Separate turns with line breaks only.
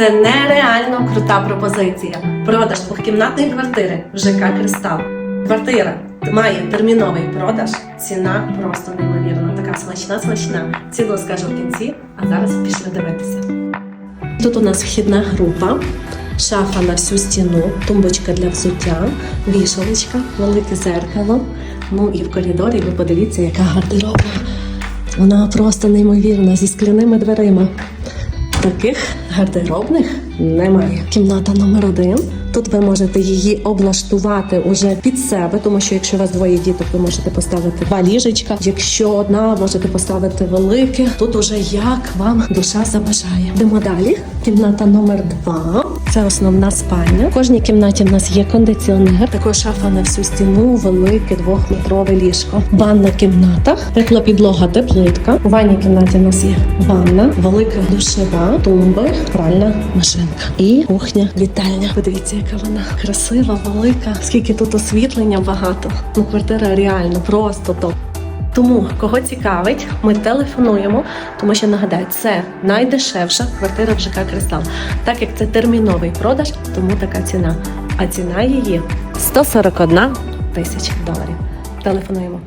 Це нереально крута пропозиція. Продаж двохкімнатної квартири в ЖК Кристал. Квартира має терміновий продаж. Ціна просто неймовірна. Така смачна, смачна. Ціну скажу в кінці, а зараз пішли дивитися. Тут у нас вхідна група, шафа на всю стіну, тумбочка для взуття, вішалочка, велике зеркало. Ну і в коридорі ви подивіться, яка гардеробна. Вона просто неймовірна зі скляними дверима. Таких гардеробних немає. Кімната номер один. Тут ви можете її облаштувати уже під себе, тому що якщо у вас двоє діток, ви можете поставити два ліжечка. Якщо одна, можете поставити велике. Тут уже як вам душа забажає. Йдемо далі. Кімната номер два. Це основна спальня. В кожній кімнаті в нас є кондиціонер. Також шафа на всю стіну, велике двохметрове ліжко. Ванна кімната, тепла підлога, теплитка. У ванній кімнаті в нас є ванна, велика душева, тумби, пральна машинка і кухня, вітальня. Подивіться, яка вона красива, велика. Скільки тут освітлення багато. Ну, квартира реально просто топ. Тому кого цікавить, ми телефонуємо, тому що нагадаю, це найдешевша квартира в ЖК Кристал. Так як це терміновий продаж, тому така ціна. А ціна її 141 тисяч доларів. Телефонуємо.